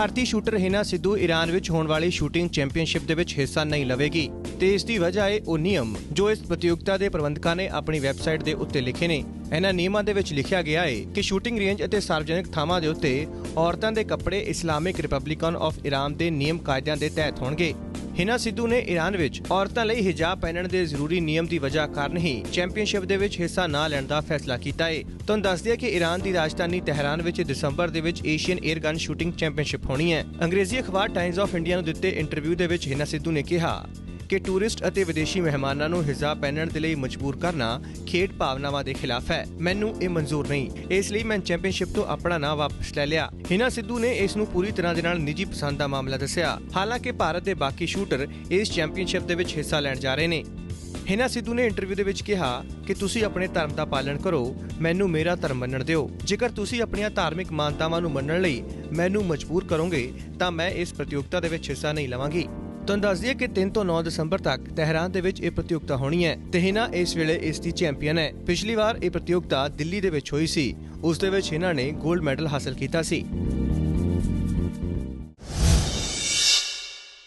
ਭਾਰਤੀ shooter ਹਿਨਾ Sidhu Iran ਵਿੱਚ ਹੋਣ ਵਾਲੀ ਸ਼ੂਟਿੰਗ ਚੈਂਪੀਅਨਸ਼ਿਪ ਦੇ ਵਿੱਚ ਹਿੱਸਾ ਨਹੀਂ ਲਵੇਗੀ ਤੇ ਇਸ ਦੀ ਵਜ੍ਹਾ ਹੈ ਉਹ ਨਿਯਮ ਜੋ ਇਸ ਪ੍ਰਤੀਯੋਗਤਾ ਦੇ ਪ੍ਰਬੰਧਕਾਂ ਨੇ ਆਪਣੀ ਵੈਬਸਾਈਟ ਦੇ ਉੱਤੇ ਲਿਖੇ ਨੇ। ਇਹਨਾਂ ਨਿਯਮਾਂ ਦੇ ਵਿੱਚ ਲਿਖਿਆ ਗਿਆ ਹੈ ਕਿ ਸ਼ੂਟਿੰਗ ਰੇਂਜ ਅਤੇ ਸਾਰਵਜਨਿਕ ਥਾਵਾਂ ਦੇ ਉੱਤੇ ਔਰਤਾਂ ਦੇ ਕੱਪੜੇ ਇਸਲਾਮਿਕ ਰਿਪਬਲਿਕਨ ਆਫ ਈਰਾਨ ਦੇ ਨਿਯਮ ਕਾਇਦਿਆਂ ਦੇ ਤਹਿਤ ਹੋਣਗੇ। ਹਿਨਾ ਸਿੱਧੂ ਨੇ ਈਰਾਨ ਵਿੱਚ ਔਰਤਾਂ ਲਈ ਹਿਜਾਬ ਪਹਿਨਣ ਦੇ ਜ਼ਰੂਰੀ ਨਿਯਮ ਦੀ ਵਜ੍ਹਾ ਕਾਰਨ ਹੀ ਚੈਂਪੀਅਨਸ਼ਿਪ ਦੇ ਵਿੱਚ ਹਿੱਸਾ ਨਾ ਲੈਣ ਦਾ ਫੈਸਲਾ ਕੀਤਾ ਹੈ ਤੁਹਾਨੂੰ ਦੱਸ ਦਈਏ ਕਿ ਈਰਾਨ ਦੀ ਰਾਜਧਾਨੀ ਤਹਿਰਾਨ ਵਿੱਚ ਦਸੰਬਰ ਦੇ ਵਿੱਚ Asian air gun shooting championship ਹੋਣੀ ਹੈ। ਅੰਗਰੇਜ਼ੀ ਅਖਬਾਰ ਟਾਈਮਜ਼ ਆਫ ਇੰਡੀਆ ਨੂੰ ਦਿੱਤੇ ਇੰਟਰਵਿਊ ਦੇ ਵਿੱਚ ਹਿਨਾ ਸਿੱਧੂ ਨੇ ਕਿਹਾ ਕਿ ਟੂਰਿਸਟ ਅਤੇ ਵਿਦੇਸ਼ੀ ਮਹਿਮਾਨਾਂ ਨੂੰ ਹਿਜਾਬ ਪਹਿਨਣ ਦੇ ਲਈ ਮਜਬੂਰ ਕਰਨਾ ਖੇਡ ਭਾਵਨਾਵਾਂ ਦੇ ਖਿਲਾਫ ਹੈ। ਮੈਨੂੰ ਇਹ ਮਨਜ਼ੂਰ ਨਹੀਂ। ਇਸ ਲਈ ਮੈਂ ਚੈਂਪੀਅਨਸ਼ਿਪ ਤੋਂ ਆਪਣਾ ਨਾਂ ਵਾਪਸ ਲੈ ਲਿਆ। ਹਿਨਾ ਸਿੱਧੂ ਨੇ ਇਸ ਨੂੰ ਪੂਰੀ ਤਰ੍ਹਾਂ ਦੇ ਨਾਲ ਨਿੱਜੀ ਪਸੰਦ ਦਾ ਮਾਮਲਾ ਦੱਸਿਆ। ਹਾਲਾਂਕਿ ਭਾਰਤ ਦੇ ਬਾਕੀ ਸ਼ੂਟਰ ਇਸ ਚੈਂਪੀਅਨਸ਼ਿਪ ਦੇ ਵਿੱਚ ਹਿੱਸਾ ਲੈਣ ਜਾ ਰਹੇ ਨੇ। ਹਿਨਾ ਸਿੱਧੂ ਨੇ ਇੰਟਰਵਿਊ ਦੇ ਵਿੱਚ ਕਿਹਾ ਕਿ ਤੁਸੀਂ ਆਪਣੇ ਧਰਮ ਦਾ ਪਾਲਣ ਕਰੋ, ਮੈਨੂੰ ਮੇਰਾ ਧਰਮ ਮੰਨਣ ਦਿਓ। ਜੇਕਰ ਤੁਸੀਂ ਆਪਣੀਆਂ ਧਾਰਮਿਕ ਮਾਨਤਾਵਾਂ ਨੂੰ ਮੰਨਣ ਲਈ ਮੈਨੂੰ ਮਜਬੂਰ ਕਰੋਗੇ, ਤਾਂ ਮੈਂ ਇਸ ਪ੍ਰਤੀਯੋਗਤਾ ਦੇ ਵਿੱਚ ਹਿੱਸਾ ਨਹੀਂ ਲਵਾਂਗੀ। ਤੁਹਾਨੂੰ ਦੱਸ ਦਈਏ ਕਿ 3 ਤੋਂ 9 ਦਸੰਬਰ ਤੱਕ ਤਹਿਰਾਨ ਦੇ ਵਿੱਚ ਇਹ ਪ੍ਰਤੀਯੋਗਤਾ ਹੋਣੀ ਹੈ ਤੇ ਹਿਨਾ ਇਸ ਵੇਲੇ ਇਸ ਦੀ ਚੈਂਪੀਅਨ ਹੈ। ਪਿਛਲੀ ਵਾਰ ਇਹ ਪ੍ਰਤੀਯੋਗਤਾ ਦਿੱਲੀ ਦੇ ਵਿੱਚ ਹੋਈ ਸੀ। ਉਸ ਦੇ ਵਿੱਚ ਹਿਨਾ ਨੇ 골ਡ ਮੈਡਲ ਹਾਸਲ ਕੀਤਾ ਸੀ।